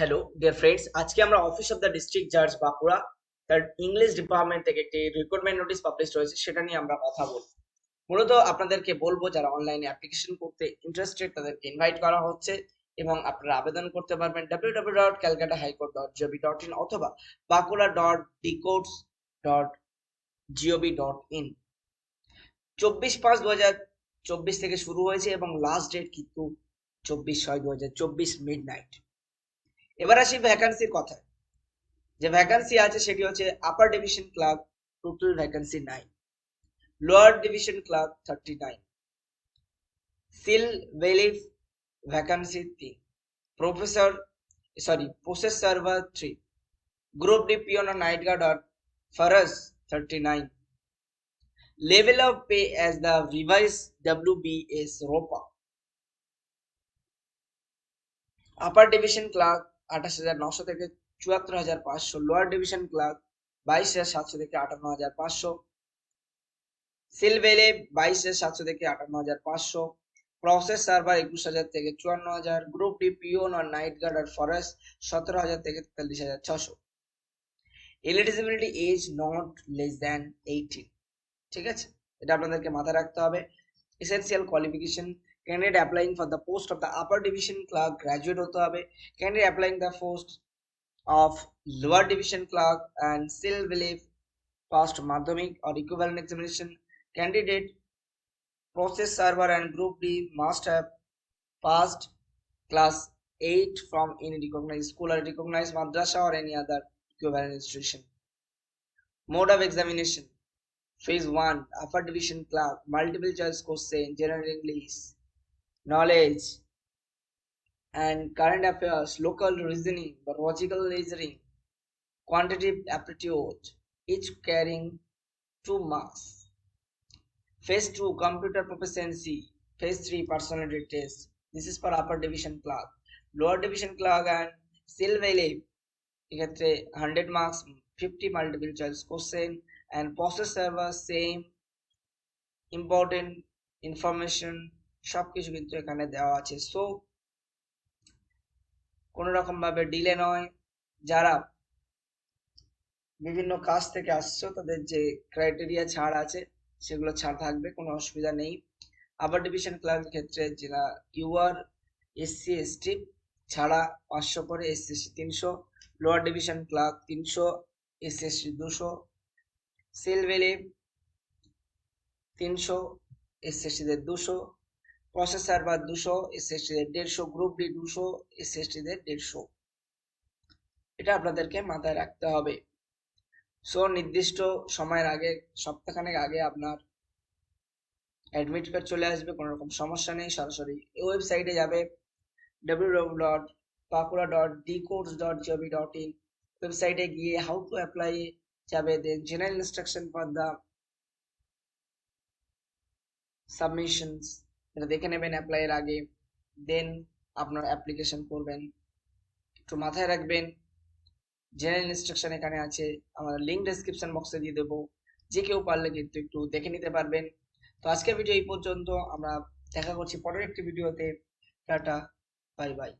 Hello dear friends আজকে আমরা office of the district জাজ বাঁকুড়া তার ইংলিশ ডিপার্টমেন্ট থেকে একটি রিক্রুটমেন্ট নোটিশ পাবলিশ হয়েছে, সেটা নিয়ে আমরা কথা বলব। মূলত আপনাদেরকে বলব, যারা অনলাইনে অ্যাপ্লিকেশন করতে ইন্টারেস্টেড তাদেরকে ইনভাইট করা হচ্ছে এবং আপনারা আবেদন করতে পারবেন W W dot Calcutta high court dot GOV dot in অথবা Bankura dot dcourts dot GOV dot in চব্বিশ পাঁচ দু হাজার চব্বিশ থেকে শুরু হয়েছে এবং লাস্ট ডেট কিন্তু চব্বিশ ছয় দু হাজার চব্বিশ মিড নাইট এবার আসি ভ্যাকান্সির কথা যে ভ্যাকান্সি আছে সেটি হচ্ছে upper division clerk total vacancy nine lower division clerk thirty nine seal ভেলিভ vacancy তিন professor sorry process server three group D peon night guard R Farage thirty nine level of pay as the revised WBS ROPA. Upper division clerk আঠাশ হাজার নশো থেকে চুয়াত্তর হাজার পাঁচশো। Lower division clerk বাইশ হাজার সাতশো থেকে আটান্ন হাজার পাঁচশো। সিলভেলে বাইশ হাজার সাতশো থেকে আটান্ন হাজার পাঁচশো। প্রসেস সার্ভার একুশ হাজার থেকে চুয়ান্ন হাজার। গ্রুপ ডি পিওন আর নাইট গার্ড আর ফরেস্ট সতেরো হাজার থেকে তেতাল্লিশ হাজার ছশো। Eligibility age not less than eighteen ঠিক আছে? এটা আপনাদেরকে মাথায় রাখতে হবে। Essential qualification candidate applying for the post of the upper division clerk graduate হতে হবে candidate applying the post of lower division clerk and still believe past Madhyamik or equivalent examination candidate process server and group D must have passed class 8 from any recognized school or recognized madrasa or any other equivalent institution mode of examination Phase 1 Upper Division Clerk Multiple Choice Question General English Knowledge and Current Affairs Local Reasoning Logical Reasoning Quantitative Aptitude each carrying 2 marks Phase 2 Computer Proficiency Phase 3 Personality Test This is for Upper Division Clerk Lower Division Clerk and Still Valid এক্ষেত্রে hundred marks fifty multiple choice question and process server same important information সব কিছু কিন্তু এখানে দেওয়া আছে। So কোনো রকম ভাবে ডিলে নয়। যারা বিভিন্ন কাজ থেকে আসছো, তাদের যে ক্রাইটেরিয়া ছাড় আছে, সেগুলো ছাড় থাকবে, কোনো অসুবিধা নেই। আবার ডিভিশন ক্লাবের ক্ষেত্রে যারা ইউআর এসসি এসটি ছাড়া পাঁচশো করে এসসি এসটি তিনশো লোয়ার ডিভিশন ক্লার্ক তিনশো এসএসসি দুশো সেলভেলে তিনশো এসএসসিদের দুশো প্রসেস বা দুশো এসএসসিদের দেড়শো, গ্রুপ ডি দুশো এসএসটিদের দেড়শো। এটা আপনাদেরকে মাথায় রাখতে হবে। সো নির্দিষ্ট সময়ের আগে, সপ্তাহখানেক আগে আপনার অ্যাডমিট কার্ড চলে আসবে কোনো রকম সমস্যা নেই, সরাসরি এই ওয়েবসাইটে যাবে। W W dot Bankura dot dcourts dot GOV dot in ওয়েবসাইটে গিয়ে হাউ টু অ্যাপ্লাই যাবে then general instruction for the submissions এটা দেখে নেবেন অ্যাপ্লাইয়ের আগে দেন আপনার অ্যাপ্লিকেশন করবেন। একটু মাথায় রাখবেন জেনারেল ইনস্ট্রাকশন এখানে আছে, আমরা লিঙ্ক ডেসক্রিপশন বক্সে দিয়ে দেবো। যে কেউ পারলে কিন্তু একটু দেখে নিতে পারবেন। তো আজকের ভিডিও এই পর্যন্ত, আমরা দেখা করছি পরের একটি ভিডিওতে টাটা বাই বাই